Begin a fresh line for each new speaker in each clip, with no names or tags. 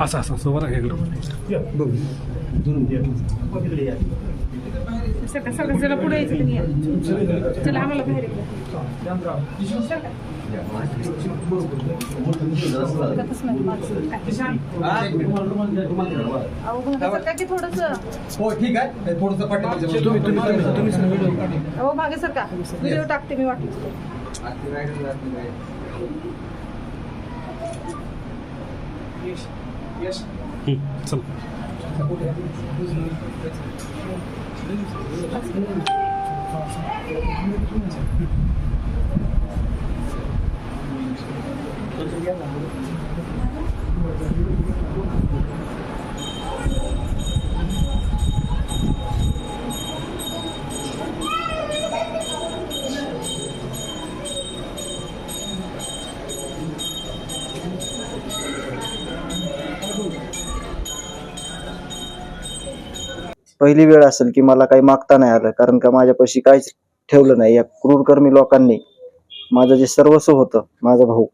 असं असं बरं इकडं
इकडे या
सका सका चला पुढे यायचं तुम्ही या. चला आम्हाला बाहेर मागं की.
हो ठीक आहे थोडस
तुम्ही तुम्ही तुम्ही तुम्ही सगळं व्हिडिओ काढा.
अहो मागे सरका व्हिडिओ टाकते मी वाटलं
हं,
पहिली वेळ असेल की मला काही मागता नाही आलं कारण का माझ्यापाशी काहीच ठेवलं नाही. या क्रूरकर्मी लोकांनी माझं जे सर्वस्व होतं माझा भाऊ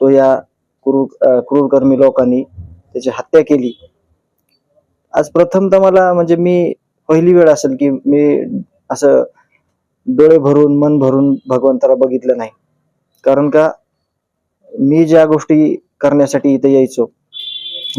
तो या क्रूर क्रूरकर्मी लोकांनी त्याची हत्या केली. आज प्रथमतः मला म्हणजे मी पहिली वेळ असेल की मी असं डोळे भरून मन भरून भगवंताला बघितलं नाही. कारण का मी ज्या गोष्टी करण्यासाठी इथे यायचो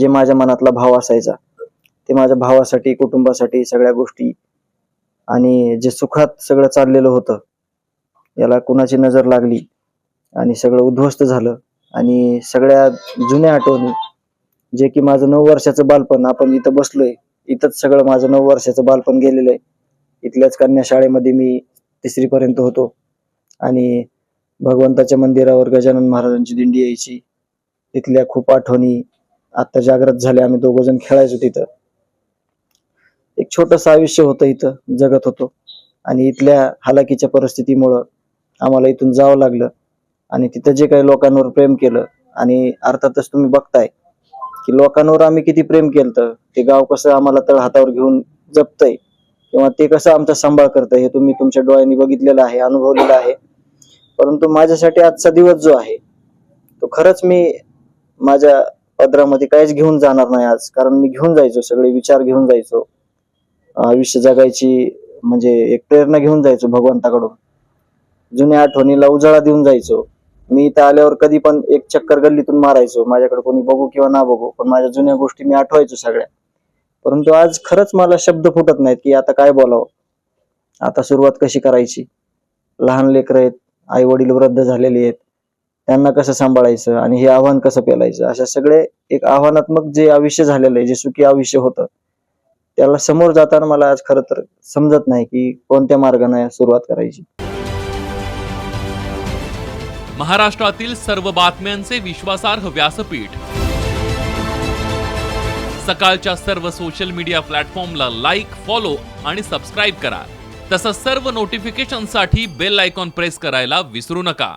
जे माझ्या मनातला भाव असायचा ते माझ्या भावासाठी कुटुंबासाठी सगळ्या गोष्टी आणि जे सुखात सगळं चाललेलं होतं याला कुणाची नजर लागली आणि सगळं उद्ध्वस्त झालं. आणि सगळ्या जुन्या आठवणी जे की माझं नऊ वर्षाचं बालपण आपण इथं बसलोय इथंच सगळं माझं नऊ वर्षाचं बालपण गेलेलं आहे. इथल्याच कन्या शाळेमध्ये मी तिसरीपर्यंत होतो. आणि भगवंताच्या मंदिरावर गजानन महाराजांची दिंडी यायची. तिथल्या खूप आठवणी आता जागृत झाल्या. आम्ही दोघं जण खेळायचो तिथं. एक छोटस आयुष्य होतं इथं जगत होतो. आणि इथल्या हालाकीच्या परिस्थितीमुळं आम्हाला इथून जावं लागलं. आणि तिथं जे काही लोकांवर प्रेम केलं आणि अर्थातच तुम्ही बघताय की लोकांवर आम्ही किती प्रेम केलं ते गाव कसं आम्हाला तळ हातावर घेऊन जपतंय किंवा ते कसं आमचा सांभाळ करतंय हे तुम्ही तुमच्या डोळ्यांनी बघितलेलं आहे अनुभवलेलं आहे. परंतु माझ्यासाठी आजचा दिवस जो आहे तो खरंच मी माझ्या पदरामध्ये काहीच घेऊन जाणार नाही आज कारण मी घेऊन जायचो सगळे विचार घेऊन जायचो. आयुष्य जगायची म्हणजे एक प्रेरणा घेऊन जायचो भगवंताकडून. जुन्या आठवणीला उजाळा देऊन जायचो. मी इथं आल्यावर कधी पण एक चक्कर गल्लीतून मारायचो. माझ्याकडे कोणी बघू किंवा ना बघू पण माझ्या जुन्या गोष्टी मी आठवायचो सगळ्या. परंतु आज खरंच मला शब्द फुटत नाहीत की आता काय बोलावं. आता सुरुवात कशी करायची? लहान लेकरं आहेत आई वडील वृद्ध झालेले आहेत. त्यांना कसं सांभाळायचं आणि हे आव्हान कसं पेलायचं? अशा सगळे एक आव्हानात्मक जे आयुष्य झालेलं आहे जे सुखी आयुष्य होतं त्याला समोर जाताना मला आज खरं तर समजत नाही की कोणत्या मार्गाने सुरुवात करायची.
महाराष्ट्रातील सर्व बातम्यांचे विश्वासार्ह व्यासपीठ. सकाळच्या सर्व सोशल मीडिया प्लॅटफॉर्मला लाईक फॉलो आणि सबस्क्राईब करा. तसंच सर्व नोटिफिकेशनसाठी बेल आयकॉन प्रेस करायला विसरू नका.